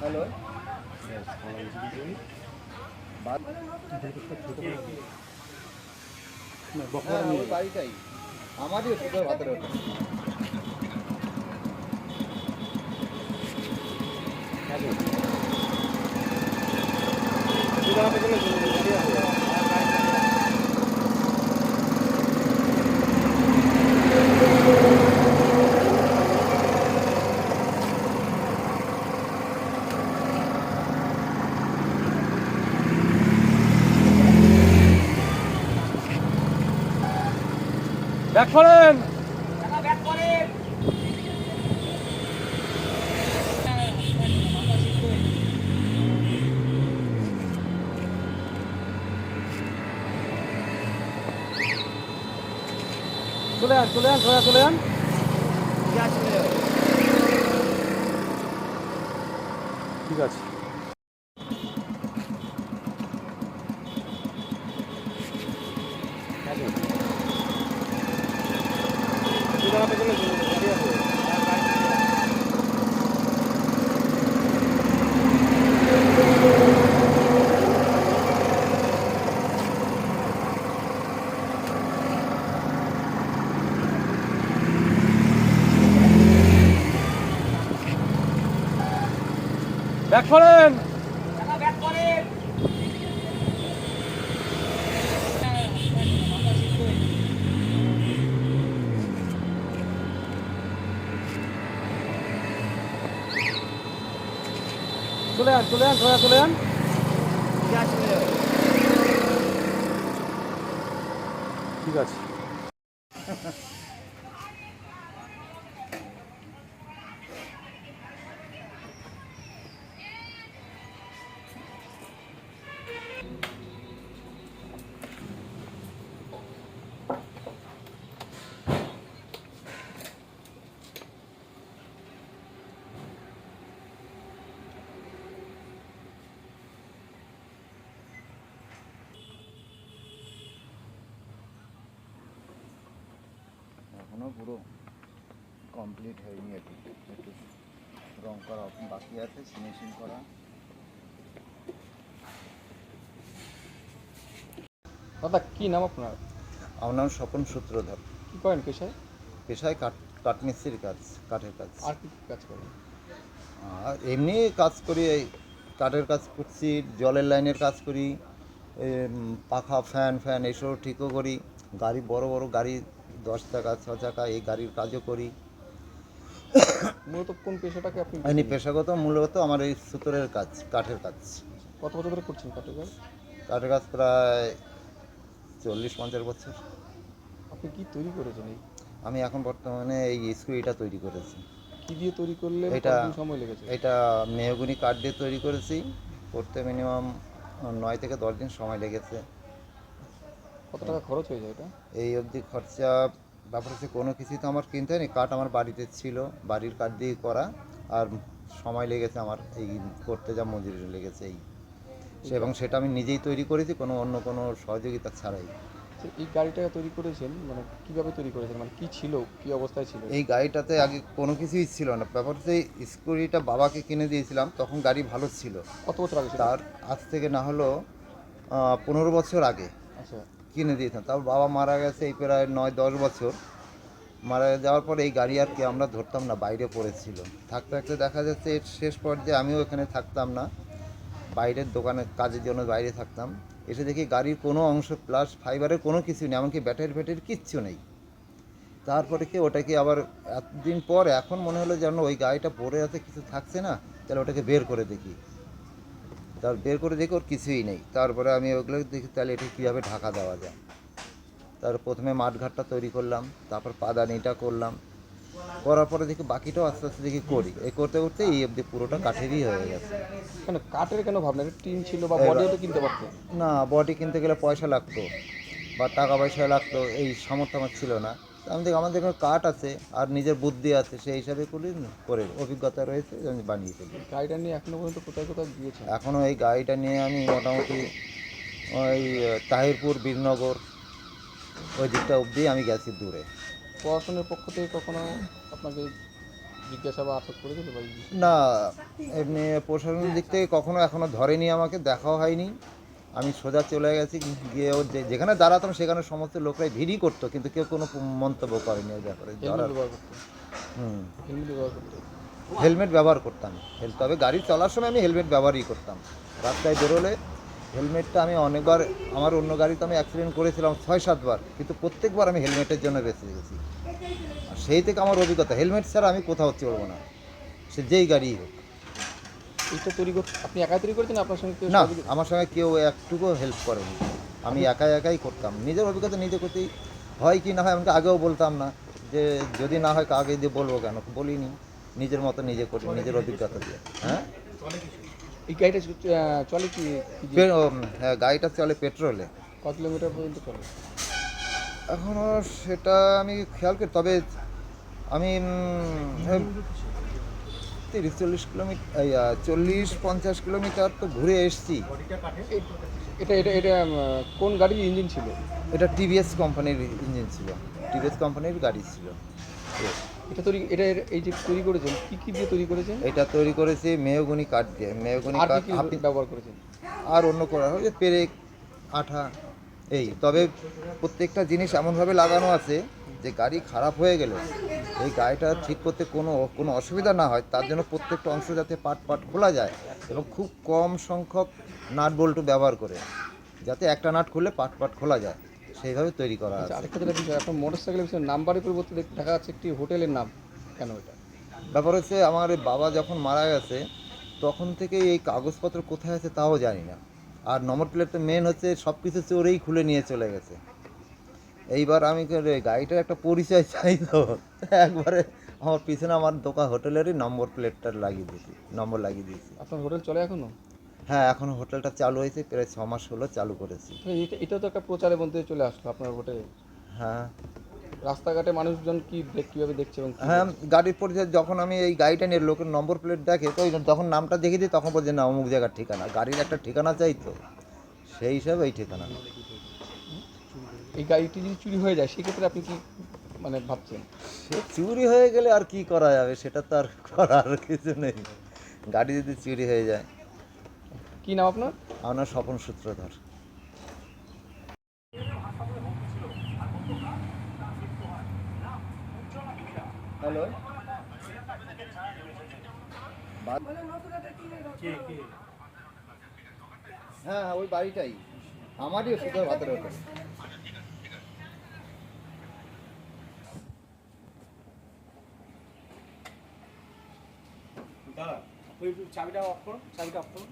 Hello. হ্যাঁ বাড়িটাই। আমারই ভাতের ওটা। ব্যাক করেন। চলে আন চলে আন সোজা চলে আন। ঠিক আছে। ব্যাক করেন। চলে আন চলে আন সোজা চলে আন। ঠিক আছে। এখনও পুরো কমপ্লিট হয়নি আর কি একটু রং করা বাকি আছে ফিনিশিং করা। দাদা কি নাম আপনার? আমার নাম স্বপন সূত্রধর। কি করেন পেশায়? পেশায় কাঠ কাঠমিস্ত্রির কাজ কাঠের কাজ। আর কি কাজ করেন? আর এমনি কাজ করি এই কাঠের কাজ করছি জলের লাইনের কাজ করি পাখা ফ্যান ফ্যান এসব ঠিকও করি। গাড়ি বড় বড় গাড়ি দশ টাকা ছ চাকা এই গাড়ির কাজও করি। মূলত কোন পেশাটাকে আপনি এমনি পেশাগত মূলত আমার এই সুতোরের কাজ কাঠের কাজ। কত বছর ধরে করছেন কাঠের কাজ? কাঠের কাজ প্রায় চল্লিশ পঞ্চাশ বছর। আপনি কি তৈরি করেছেন এই? আমি এখন বর্তমানে এই স্কুইটা তৈরি করেছি। কি দিয়ে তৈরি করলে এটা- সময় লেগেছে? এটা মেহগুনি কাঠ দিয়ে তৈরি করেছি। করতে মিনিমাম নয় থেকে দশ দিন সময় লেগেছে। কত টাকা খরচ হয়ে যায় এটা? এই অবধি খরচা ব্যাপার হচ্ছে কোনো কিছুই তো আমার কিনতে হয়নি। কাঠ আমার বাড়িতে ছিল বাড়ির কাঠ দিয়ে করা। আর সময় লেগেছে আমার এই করতে যা মজুরি লেগেছে এই। এবং সেটা আমি নিজেই তৈরি করেছি কোনো অন্য কোনো সহযোগিতা ছাড়াই। এই গাড়িটা তৈরি করেছেন মানে কীভাবে তৈরি করেছেন? মানে কি ছিল কি অবস্থায় ছিল? এই গাড়িটাতে আগে কোনো কিছুই ছিল না। ব্যাপার হচ্ছে স্কুটিটা বাবাকে কিনে দিয়েছিলাম তখন গাড়ি ভালো ছিল। কত বছর আগে তার আজ থেকে না হলো পনেরো বছর আগে। আচ্ছা। কিনে দিয়েছিলাম তারপর বাবা মারা গেছে এই প্রায় নয়, দশ বছর। মারা যাওয়ার পরে এই গাড়ি আর কি আমরা ধরতাম না, বাইরে পড়েছিল। থাকতে থাকতে দেখা যাচ্ছে এর শেষ পর্যায়ে আমিও এখানে থাকতাম না। বাইরের দোকানে কাজের জন্য বাইরে থাকতাম। এসে দেখি গাড়ির কোনো অংশ প্লাস ফাইবারের কোনো কিছু নেই, এমনকি ব্যাটারি ফ্যাটারি কিচ্ছু নেই। তারপরে কি ওটাকে আবার এতদিন পর এখন মনে হলো যেন ওই গাড়িটা পড়ে আছে, কিছু থাকছে না, তাহলে ওটাকে বের করে দেখি। তার বের করে দেখি ওর কিছুই নেই। তারপরে আমি ওগুলো দেখি তাহলে এটা কীভাবে ঢাকা দেওয়া যায়? তার প্রথমে মাঠঘাটটা তৈরি করলাম তারপর পাদানিটা করলাম। করার পরে দেখি বাকিটাও আস্তে আস্তে দেখি করি। এই করতে করতে এই অবধি পুরোটা কাঠেরই হয়ে গেছে। কেন কাঠের কেন ভাবলেন? টিন ছিল বা বডিও তো কিনতে পারতো। না বডি কিনতে গেলে পয়সা লাগতো বা টাকা পয়সা লাগতো এই সামর্থ্য আমার ছিল না। আমি দেখি আমাদের এখানে কাঠ আছে আর নিজের বুদ্ধি আছে সেই হিসাবে করি করে অভিজ্ঞতা রয়েছে আমি বানিয়ে ফেলি। গাড়িটা নিয়ে এখনও পর্যন্ত কোথায় কোথায় গিয়েছেন? এখনও এই গাড়িটা নিয়ে আমি মোটামুটি ওই তাহিরপুর বীরনগর ওই দিকটা অবধি আমি গেছি দূরে। প্রশাসনের পক্ষ থেকে কখনো আপনাকে জিজ্ঞাসা বা আটক করে দিতে বিষয়ে? না এমনি প্রশাসনের দিক থেকে কখনো এখনও ধরেনি আমাকে দেখাও হয়নি। আমি সোজা চলে গেছি গিয়ে ওর যেখানে দাঁড়াতাম সেখানে সমস্ত লোকরাই ভিড়ই করতো কিন্তু কেউ কোনো মন্তব্য করেনি ওই ব্যাপারে। হেলমেট ব্যবহার হুম। হেলমেট করতাম। তবে গাড়ি চলার সময় আমি হেলমেট ব্যবহারই করতাম। রাস্তায় বেরোলে হেলমেটটা আমি অনেকবার আমার অন্য গাড়িতে আমি অ্যাক্সিডেন্ট করেছিলাম ছয় সাতবার কিন্তু প্রত্যেকবার আমি হেলমেটের জন্য বেঁচে গেছি। আর সেই থেকে আমার অভিজ্ঞতা হেলমেট ছাড়া আমি কোথাও চলবো না। সে যেই গাড়ি হোক। এইটা তৈরি করতে আপনি একা তৈরি করেছেন আপনার সঙ্গে কেউ না আমার সঙ্গে কেউ একটুকু হেল্প করেনি। আমি একাই একাই করতাম। নিজের অভিজ্ঞতা নিজে করতেই হয় কি না হয় আমাকে আগেও বলতাম না যে যদি না হয় আগে দিয়ে বলব কেন? বলিনি। নিজের মতো নিজে করি নিজের অভিজ্ঞতা দিয়ে। হ্যাঁ? এই গাড়িটা চলে কি? হ্যাঁ গাড়িটা চলে পেট্রোলে। কত কিলোমিটার পর্যন্ত চলে? এখনও সেটা আমি খেয়াল করি তবে আমি হ্যাঁ, তিরিশ চল্লিশ কিলোমিটার এই, চল্লিশ পঞ্চাশ কিলোমিটার তো ঘুরে এসছি। এটা এটা এটা কোন গাড়ির ইঞ্জিন ছিল? এটা টিভিএস কোম্পানির ইঞ্জিন ছিল। টিভিএস কোম্পানির গাড়ি ছিল। এটা তৈরি এটা এই যে তৈরি করেছেন কি কি দিয়ে তৈরি করেছেন? এটা তৈরি করেছে মেহগুনি কাঠ দিয়ে মেহগুনি কাঠ আপনি ব্যবহার করেছেন? আর অন্য করা হয় যে পেরেক আঠা এই তবে প্রত্যেকটা জিনিস এমনভাবে লাগানো আছে যে গাড়ি খারাপ হয়ে গেলে এই গাড়িটা ঠিক করতে কোনো কোনো অসুবিধা না হয় তার জন্য প্রত্যেকটা অংশ যাতে পাট পাট খোলা যায় এবং খুব কম সংখ্যক নাট বল্টু ব্যবহার করে যাতে একটা নাট খুললে পাট পাট খোলা যায় সেইভাবে তৈরি করা আচ্ছা আছে। আরেকটা যেটা বিষয় আপনার মোটর সাইকেলের বিষয়ে নাম্বারের পরিবর্তে দেখা যাচ্ছে একটি হোটেলের নাম কেন এটা? ব্যাপার হচ্ছে আমার বাবা যখন মারা গেছে তখন থেকে এই কাগজপত্র কোথায় আছে তাও জানি না। আর নম্বর প্লেট তো মেন হচ্ছে সব কিছু চোরেই খুলে নিয়ে চলে গেছে। এইবার আমি গাড়িটার একটা পরিচয় চাই তো। একবারে আমার পিছনে আমার দোকান হোটেলেরই নম্বর প্লেটটা লাগিয়ে দিয়েছি নম্বর লাগিয়ে দিয়েছি। আপনার হোটেল চলে এখনও? হ্যাঁ এখন হোটেলটা চালু হয়েছে প্রায় ছ মাস হলো চালু করেছি। এটা তো একটা প্রচারের মধ্যে চলে আসলো আপনার হোটেলে। হ্যাঁ। রাস্তাঘাটে মানুষজন কি দেখ- কীভাবে দেখছে এবং হ্যাঁ গাড়ির পরিচয় যখন আমি এই গাড়িটা নিয়ে লোকের নম্বর প্লেট দেখে তো ওই যখন নামটা দেখে দিই তখন বলছে না অমুক জায়গার ঠিকানা। গাড়ির একটা ঠিকানা চাই তো সেই হিসাবে এই ঠিকানা। এই গাড়িটি যদি চুরি হয়ে যায় সেক্ষেত্রে আপনি কি মানে ভাবছেন? সে চুরি হয়ে গেলে আর কি করা যাবে? সেটা তো আর করার কিছু নেই। গাড়ি যদি চুরি হয়ে যায়। কি নাম আপনার? আপনার স্বপন সূত্রধর। হ্যালো। হ্যাঁ হ্যাঁ ওই বাড়িটাই। আমারই সুন্দর ভাতের হোটেল। চাবিটা অফ করুন চাবিটা অফ করো